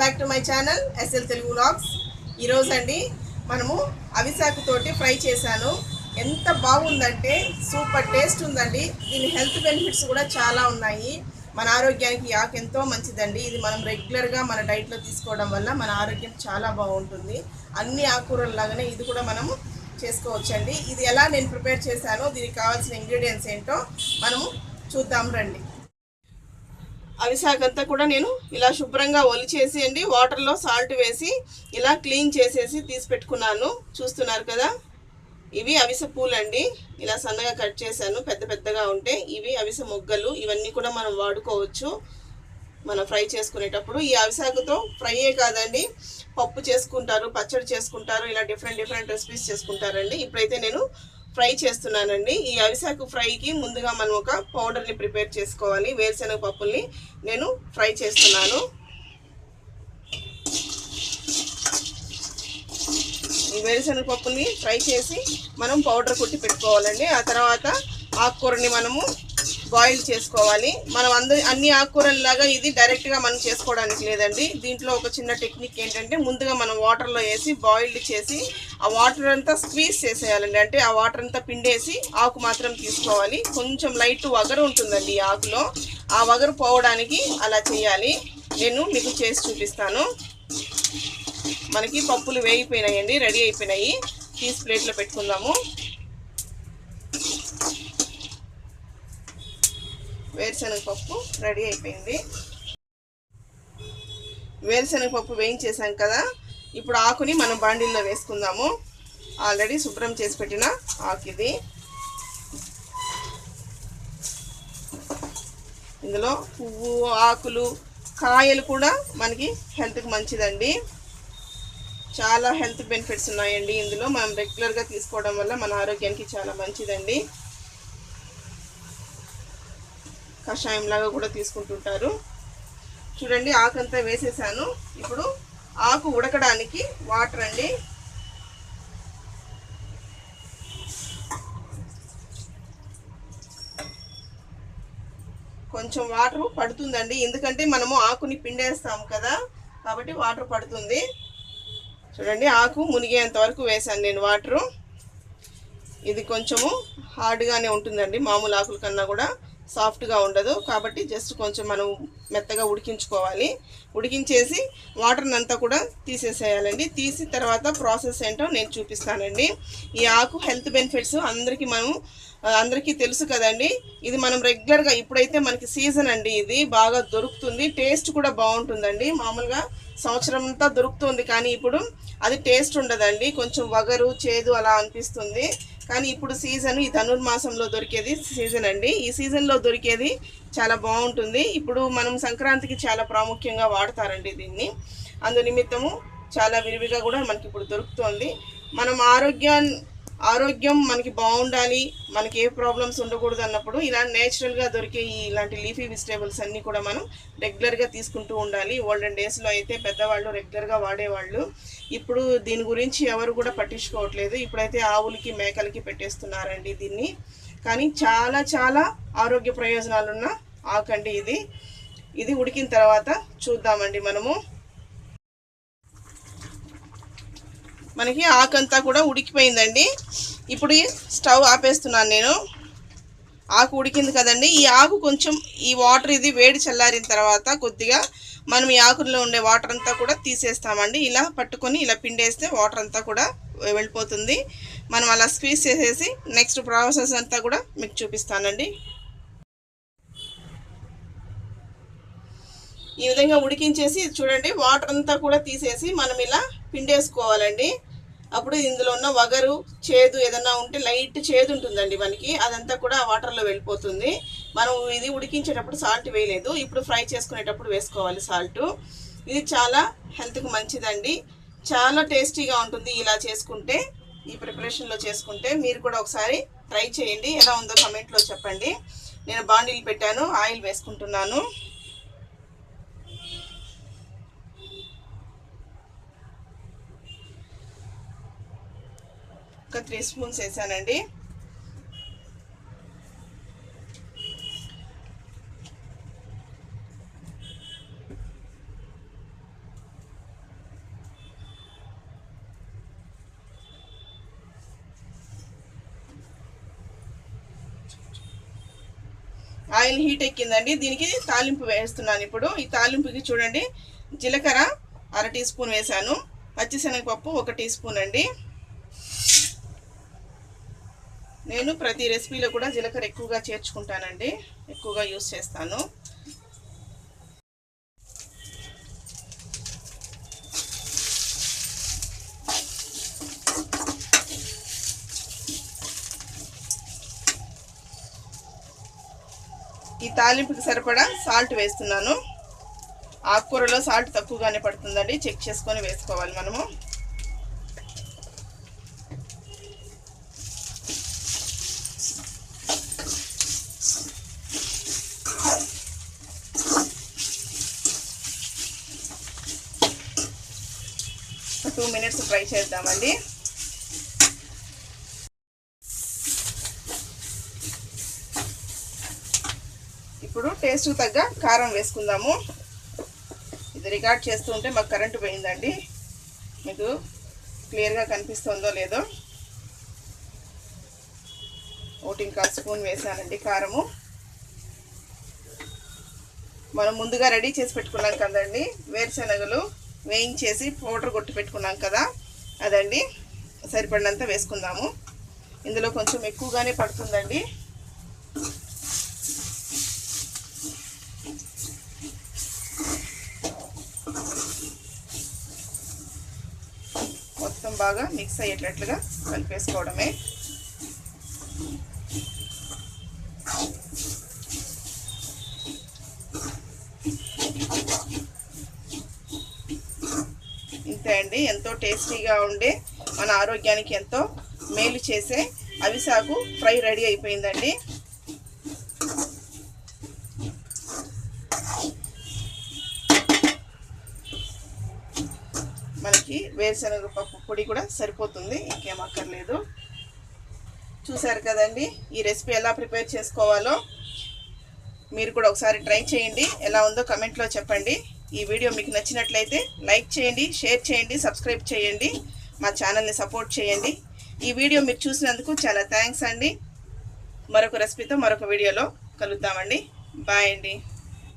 Back to my channel S L Telugu vlogs ఈరోజు అండి మనము అవిశాఖతోటి తోటి ఫ్రై చేశాను. ఎంత బాగుందంటే సూపర్ టేస్ట్ ఉందండి. దీని హెల్త్ బెనిఫిట్స్ కూడా చాలా ఉన్నాయి. మన ఆరోగ్యానికి యాక్ ఎంతో మంచిదండి. ఇది మనం రెగ్యులర్గా మన డైట్లో తీసుకోవడం వల్ల మన ఆరోగ్యం చాలా బాగుంటుంది. అన్ని ఆకుకూరల లాగానే ఇది కూడా మనము చేసుకోవచ్చండి. ఇది ఎలా నేను ప్రిపేర్ చేశానో దీనికి కావాల్సిన ఇంగ్రీడియంట్స్ ఏంటో మనము చూద్దాం రండి. అవిసాకంతా కూడా నేను ఇలా శుభ్రంగా ఒలిచేసి అండి వాటర్లో సాల్ట్ వేసి ఇలా క్లీన్ చేసేసి తీసి పెట్టుకున్నాను. చూస్తున్నారు కదా? ఇవి అవిస పూలు అండి ఇలా సన్నగా కట్ చేశాను. పెద్ద పెద్దగా ఉంటే ఇవి అవిస మొగ్గలు. ఇవన్నీ కూడా మనం వాడుకోవచ్చు. మనం ఫ్రై చేసుకునేటప్పుడు. ఈ అవిసాకుతో ఫ్రైయే కాదండి. పప్పు చేసుకుంటారు పచ్చడి చేసుకుంటారు ఇలా డిఫరెంట్ డిఫరెంట్ రెసిపీస్ చేసుకుంటారండి. ఇప్పుడైతే నేను ఫ్రై చేస్తున్నానండి. ఈ అవిసాకు ఫ్రైకి ముందుగా మనం ఒక పౌడర్ని ప్రిపేర్ చేసుకోవాలి. వేరుశనగ పప్పుల్ని నేను ఫ్రై చేస్తున్నాను. ఈ వేరుశనగ పప్పుని ఫ్రై చేసి మనం పౌడర్ కుట్టి పెట్టుకోవాలండి. ఆ తర్వాత ఆకుకూరని మనము బాయిల్ చేసుకోవాలి. మనం అందరి అన్ని ఆకుకూరల్లాగా ఇది డైరెక్ట్గా మనం చేసుకోవడానికి లేదండి. దీంట్లో ఒక చిన్న టెక్నిక్ ఏంటంటే ముందుగా మనం వాటర్లో వేసి బాయిల్డ్ చేసి ఆ వాటర్ అంతా స్క్వీజ్ చేసేయాలండి. అంటే ఆ వాటర్ అంతా పిండేసి ఆకు మాత్రం తీసుకోవాలి. కొంచెం లైట్ వగరు ఉంటుందండి ఈ ఆకులో. ఆ వగరు పోవడానికి అలా చేయాలి. నేను మీకు చేసి చూపిస్తాను. మనకి పప్పులు వేగిపోయినాయండి రెడీ అయిపోయినాయి. తీసి ప్లేట్లో పెట్టుకుందాము. వేరుశనగ పప్పు రెడీ అయిపోయింది. వేరుశనగ పప్పు వేయించేసాం కదా. ఇప్పుడు ఆకుని మనం బాండిల్లో వేసుకుందాము. ఆల్రెడీ శుభ్రం చేసి పెట్టిన ఆకు ఇది ఇందులో పువ్వు ఆకులు కాయలు కూడా మనకి హెల్త్కి మంచిదండి. చాలా హెల్త్ బెనిఫిట్స్ ఉన్నాయండి. ఇందులో మనం రెగ్యులర్గా తీసుకోవడం వల్ల మన ఆరోగ్యానికి చాలా మంచిదండి. కషాయం లాగా కూడా తీసుకుంటుంటారు. చూడండి ఆకంతా వేసేసాను. ఇప్పుడు ఆకు ఉడకడానికి వాటర్ అండి. కొంచెం వాటర్ పడుతుందండి. ఎందుకంటే మనము ఆకుని పిండేస్తాం కదా కాబట్టి వాటర్ పడుతుంది. చూడండి ఆకు మునిగేంత వరకు వేసాను నేను వాటరు. ఇది కొంచెము హార్డ్గానే ఉంటుందండి మామూలు ఆకుల కన్నా కూడా. సాఫ్ట్గా ఉండదు. కాబట్టి జస్ట్ కొంచెం మనం మెత్తగా ఉడికించుకోవాలి. ఉడికించేసి వాటర్ని అంతా కూడా తీసేసేయాలండి. తీసి తర్వాత ప్రాసెస్ ఏంటో నేను చూపిస్తానండి. ఈ ఆకు హెల్త్ బెనిఫిట్స్ అందరికీ మనం అందరికీ తెలుసు కదండి. ఇది మనం రెగ్యులర్గా ఇప్పుడైతే మనకి సీజన్ అండి ఇది. బాగా దొరుకుతుంది. టేస్ట్ కూడా బాగుంటుందండి. మామూలుగా సంవత్సరం అంతా దొరుకుతుంది కానీ ఇప్పుడు అది టేస్ట్ ఉండదండి. కొంచెం వగరు చేదు అలా అనిపిస్తుంది. కానీ ఇప్పుడు సీజన్ ఈ ధనుర్మాసంలో దొరికేది సీజన్ అండి. ఈ సీజన్లో దొరికేది చాలా బాగుంటుంది. ఇప్పుడు మనం సంక్రాంతికి చాలా ప్రాముఖ్యంగా వాడతారండి దీన్ని. అందు నిమిత్తము చాలా విరివిగా కూడా మనకి ఇప్పుడు దొరుకుతుంది. మనం ఆరోగ్యాన్ని ఆరోగ్యం మనకి బాగుండాలి మనకి ఏ ప్రాబ్లమ్స్ ఉండకూడదు అన్నప్పుడు ఇలా నేచురల్గా దొరికే ఈ ఇలాంటి లీఫీ వెజిటేబుల్స్ అన్నీ కూడా మనం రెగ్యులర్గా తీసుకుంటూ ఉండాలి. ఓల్డెన్ డేస్లో అయితే పెద్దవాళ్ళు రెగ్యులర్గా వాడేవాళ్ళు. ఇప్పుడు దీని గురించి ఎవరు కూడా పట్టించుకోవట్లేదు. ఇప్పుడైతే ఆవులకి మేకలకి పెట్టేస్తున్నారండి దీన్ని. కానీ చాలా చాలా ఆరోగ్య ప్రయోజనాలున్న ఆకండి ఇది. ఇది ఉడికిన తర్వాత చూద్దామండి మనము. మనకి ఆకంతా కూడా ఉడికిపోయిందండి. ఇప్పుడు ఈ స్టవ్ ఆపేస్తున్నాను నేను. ఆకు ఉడికింది కదండి. ఈ ఆకు కొంచెం ఈ వాటర్ ఇది వేడి చల్లారిన తర్వాత కొద్దిగా మనం ఈ ఆకుల్లో ఉండే వాటర్ అంతా కూడా తీసేస్తామండి. ఇలా పట్టుకొని ఇలా పిండేస్తే వాటర్ అంతా కూడా వెళ్ళిపోతుంది. మనం అలా స్క్వీజ్ చేసేసి నెక్స్ట్ ప్రాసెస్ అంతా కూడా మీకు చూపిస్తానండి. ఈ విధంగా ఉడికించేసి చూడండి వాటర్ అంతా కూడా తీసేసి మనం ఇలా పిండేసుకోవాలండి. అప్పుడు ఇందులో ఉన్న వగరు చేదు ఏదన్నా ఉంటే లైట్ చేదు ఉంటుందండి మనకి. అదంతా కూడా వాటర్లో వెళ్ళిపోతుంది. మనం ఇది ఉడికించేటప్పుడు సాల్ట్ వేయలేదు. ఇప్పుడు ఫ్రై చేసుకునేటప్పుడు వేసుకోవాలి సాల్ట్ ఇది చాలా హెల్త్కి మంచిదండి. చాలా టేస్టీగా ఉంటుంది ఇలా చేసుకుంటే ఈ ప్రిపరేషన్లో చేసుకుంటే. మీరు కూడా ఒకసారి ట్రై చేయండి. ఎలా ఉందో కమెంట్లో చెప్పండి. నేను బాండీలు పెట్టాను ఆయిల్ వేసుకుంటున్నాను. ఒక త్రీ స్పూన్స్ వేసానండి. ఆయిల్ హీట్ ఎక్కిందండి. దీనికి తాలింపు వేస్తున్నాను ఇప్పుడు. ఈ తాలింపుకి చూడండి జీలకర్ర అర టీ స్పూన్ వేశాను. పచ్చిశనగపప్పు ఒక టీ స్పూన్ అండి. నేను ప్రతి రెసిపీలో కూడా జీలకర్ర ఎక్కువగా చేర్చుకుంటానండి. ఎక్కువగా యూస్ చేస్తాను. ఈ తాలింపుకి సరిపడా సాల్ట్ వేస్తున్నాను. ఆకుకూరలో సాల్ట్ తక్కువగానే పడుతుందండి. చెక్ చేసుకొని వేసుకోవాలి మనము. టూ మినిట్స్ ఫ్రై చేద్దామండి. ఇప్పుడు టేస్ట్ తగ్గ కారం వేసుకుందాము. ఇది రికార్డ్ చేస్తూ ఉంటే మాకు కరెంటు పోయిందండి. మీకు క్లియర్గా కనిపిస్తుందో లేదో. ఒకటి ఇంకా స్పూన్ వేసానండి కారము. మనం ముందుగా రెడీ చేసి పెట్టుకున్నాం కదండి. వేరుశనగలు వేయించేసి పౌడర్ కొట్టి పెట్టుకున్నాం కదా అదండి. సరిపడినంత వేసుకుందాము. ఇందులో కొంచెం ఎక్కువగానే పడుతుందండి. మొత్తం బాగా మిక్స్ అయ్యేటట్లుగా కలిపేసుకోవడమే. ఇంతే అండి ఎంతో టేస్టీగా ఉండే మన ఆరోగ్యానికి ఎంతో మేలు చేసే అవిసాకు ఫ్రై రెడీ అయిపోయిందండి. మనకి వేరుశనగ పప్పు పొడి కూడా సరిపోతుంది ఇంకేం అక్కర్లేదు. చూసారు కదండి ఈ రెసిపీ ఎలా ప్రిపేర్ చేసుకోవాలో మీరు కూడా ఒకసారి ట్రై చేయండి. ఎలా ఉందో కమెంట్లో చెప్పండి. ఈ వీడియో మీకు నచ్చినట్లయితే లైక్ చేయండి షేర్ చేయండి సబ్స్క్రైబ్ చేయండి మా ఛానల్ని సపోర్ట్ చేయండి. ఈ వీడియో మీరు చూసినందుకు చాలా థ్యాంక్స్ అండి. మరొక రెసిపీతో మరొక వీడియోలో కలుద్దామండి. బాయ్ అండి.